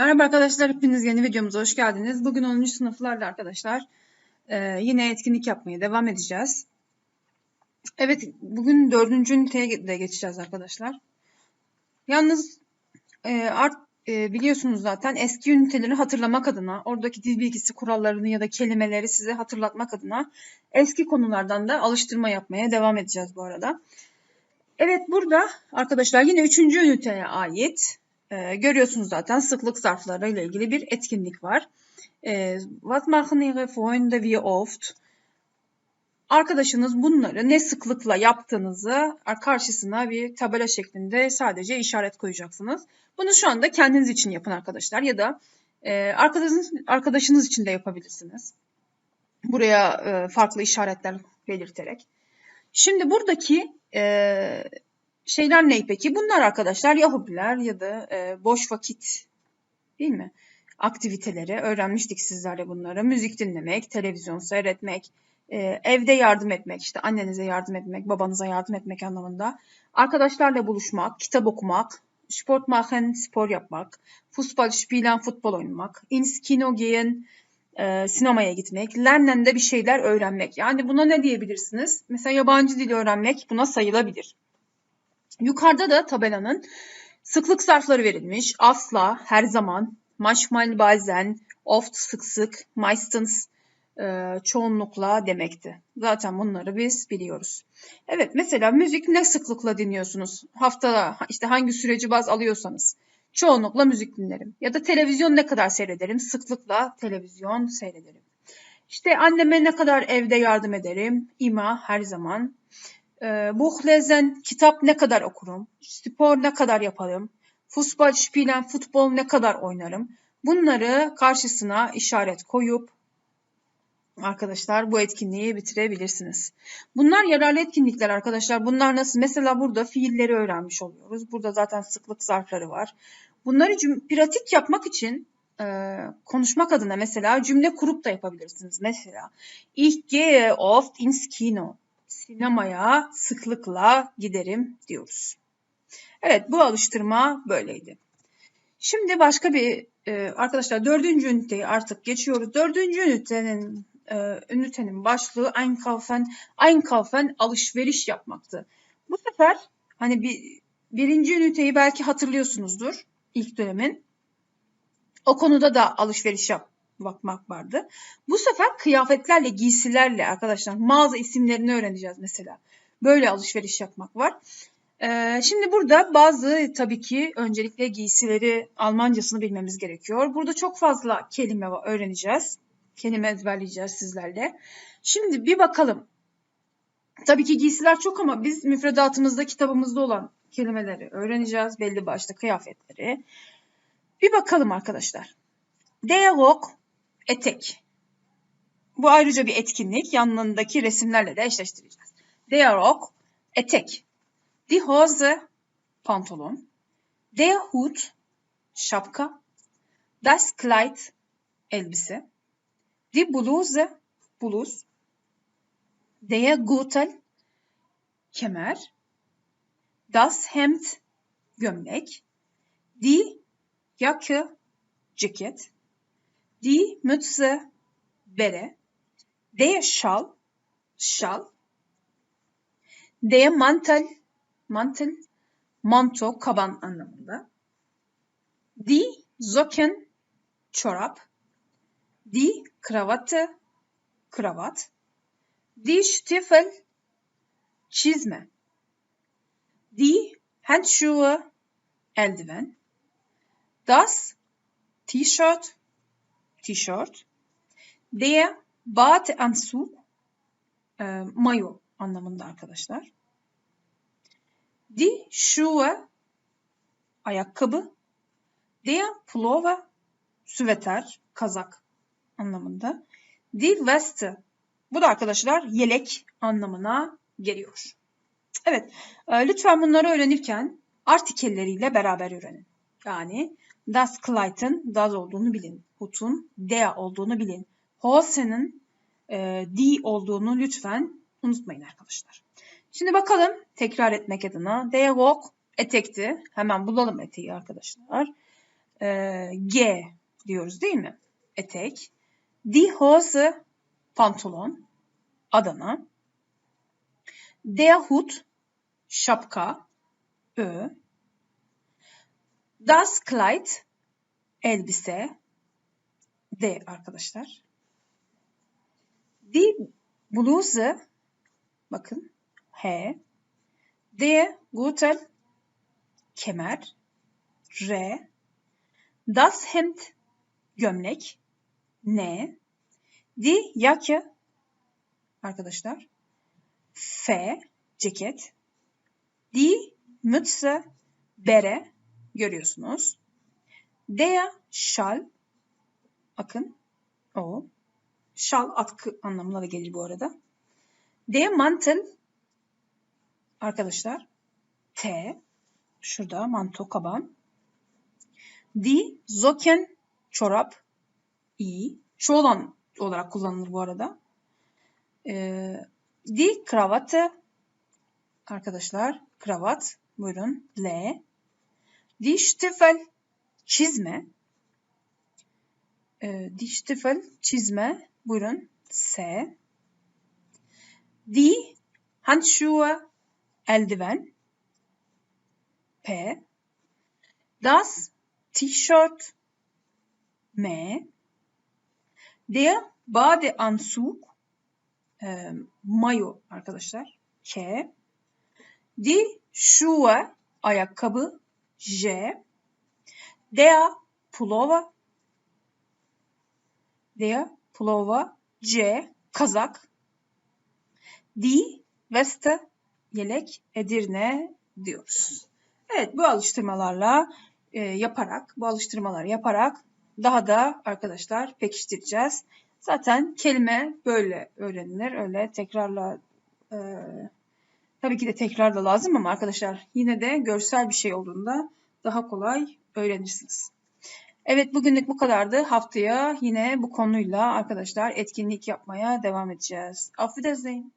Merhaba arkadaşlar, hepiniz yeni videomuza hoş geldiniz. Bugün 10. sınıflarla arkadaşlar e, yine etkinlik yapmaya devam edeceğiz. Evet, bugün 4. üniteye de geçeceğiz arkadaşlar. Yalnız e, art, e, biliyorsunuz zaten eski üniteleri hatırlamak adına, oradaki dil bilgisi kurallarını ya da kelimeleri size hatırlatmak adına eski konulardan da alıştırma yapmaya devam edeceğiz bu arada. Evet burada arkadaşlar yine 3. üniteye ait e, görüyorsunuz zaten sıklık zarfları ile ilgili bir etkinlik var. E, Was machen Ihre Freunde wie oft? Arkadaşınız bunları ne sıklıkla yaptığınızı karşısına bir tabela şeklinde sadece işaret koyacaksınız. Bunu şu anda kendiniz için yapın arkadaşlar ya da e, arkadaşınız, arkadaşınız için de yapabilirsiniz. Buraya e, farklı işaretler belirterek. Şimdi buradaki e, şeyler ne peki? Bunlar arkadaşlar ya hobiler ya da e, boş vakit değil mi? Aktiviteleri öğrenmiştik sizlerle bunları. Müzik dinlemek, televizyon seyretmek, e, evde yardım etmek, işte annenize yardım etmek, babanıza yardım etmek anlamında. Arkadaşlarla buluşmak, kitap okumak, sport machen, spor yapmak, Fußball spielen, futbol oynamak, ins Kino gehen, e, sinemaya gitmek, lernen de bir şeyler öğrenmek. Yani buna ne diyebilirsiniz? Mesela yabancı dil öğrenmek buna sayılabilir. Yukarıda da tabelanın sıklık zarfları verilmiş. Asla, her zaman, manchmal bazen, oft sık sık, meistens e, çoğunlukla demekti. Zaten bunları biz biliyoruz. Evet mesela müzik ne sıklıkla dinliyorsunuz? Haftada işte hangi süreci baz alıyorsanız. Çoğunlukla müzik dinlerim. Ya da televizyon ne kadar seyrederim? Sıklıkla televizyon seyrederim. İşte anneme ne kadar evde yardım ederim? İma her zaman. E, Buchlezen kitap ne kadar okurum? Spor ne kadar yaparım? Fußball spielen futbol ne kadar oynarım? Bunları karşısına işaret koyup arkadaşlar bu etkinliği bitirebilirsiniz. Bunlar yararlı etkinlikler arkadaşlar. Bunlar nasıl? Mesela burada fiilleri öğrenmiş oluyoruz. Burada zaten sıklık zarfları var. Bunları pratik yapmak için e, konuşmak adına mesela cümle kurup da yapabilirsiniz. Mesela Ich gehe oft ins Kino sinemaya sıklıkla giderim diyoruz. Evet bu alıştırma böyleydi. Şimdi başka bir e, arkadaşlar dördüncü üniteyi artık geçiyoruz. Dördüncü ünitenin e, ünitenin başlığı Einkaufen, Einkaufen alışveriş yapmaktı. Bu sefer hani bir, birinci üniteyi belki hatırlıyorsunuzdur ilk dönemin. O konuda da alışveriş yap, bakmak vardı. Bu sefer kıyafetlerle, giysilerle arkadaşlar mağaza isimlerini öğreneceğiz mesela. Böyle alışveriş yapmak var. Ee, şimdi burada bazı tabii ki öncelikle giysileri Almancasını bilmemiz gerekiyor. Burada çok fazla kelime öğreneceğiz. Kelime ezberleyeceğiz sizlerle. Şimdi bir bakalım. Tabii ki giysiler çok ama biz müfredatımızda, kitabımızda olan kelimeleri öğreneceğiz. Belli başlı kıyafetleri. Bir bakalım arkadaşlar. Der etek. Bu ayrıca bir etkinlik. Yanlarındaki resimlerle de eşleştireceğiz. Der Rock, etek. Die Hose, pantolon. Der Hut, şapka. Das Kleid, elbise. Die Bluse, bluz. Der Gürtel, kemer. Das Hemd, gömlek. Die Jacke, ceket. Die Mütze bere. Der Schal şal. Der Mantel mantel manto kaban anlamında. Die Socken çorap. Die Krawatte kravat. Die Stiefel çizme. Die Handschuhe eldiven. Das T-Shirt tişört. Der Badeanzug e, mayo anlamında arkadaşlar. Die Schuhe ayakkabı. Der Pullover süveter, kazak anlamında. Die Weste bu da arkadaşlar yelek anlamına geliyor. Evet, e, lütfen bunları öğrenirken artikelleriyle beraber öğrenin. Yani Das Kleid'ın das olduğunu bilin. Hut'un der olduğunu bilin. Hose'nin e, di olduğunu lütfen unutmayın arkadaşlar. Şimdi bakalım tekrar etmek adına. Rock etekti. Hemen bulalım eteği arkadaşlar. e, G diyoruz değil mi? Etek. Die Hose pantolon. Adana. Der Hut şapka. Ö. Das Kleid elbise. D arkadaşlar. Die Bluse bakın H. Der Gürtel kemer. R. Das Hemd gömlek. N. Die Jacke arkadaşlar. F. Ceket. Die Mütze bere görüyorsunuz. Der Schal bakın o. Şal atkı anlamına da gelir bu arada. Der Mantel arkadaşlar T şurada manto kaban. Die Socken çorap i çoğul an olarak kullanılır bu arada. Ee, die Krawatte arkadaşlar kravat buyurun L. Die Stiefel çizme. Ee, die Stiefel çizme buyurun S. Die Handschuhe eldiven P. Das T-shirt M. Der Badeanzug e, mayo arkadaşlar K. Die Schuhe ayakkabı J. Der Pullover Der Pullover C. Kazak Die Weste yelek Edirne diyoruz. Evet bu alıştırmalarla e, yaparak, bu alıştırmaları yaparak daha da arkadaşlar pekiştireceğiz. Zaten kelime böyle öğrenilir. Öyle tekrarla e, tabii ki de tekrar da lazım ama arkadaşlar yine de görsel bir şey olduğunda daha kolay öğrenirsiniz. Evet bugünlük bu kadardı. Haftaya yine bu konuyla arkadaşlar etkinlik yapmaya devam edeceğiz. Auf Wiedersehen.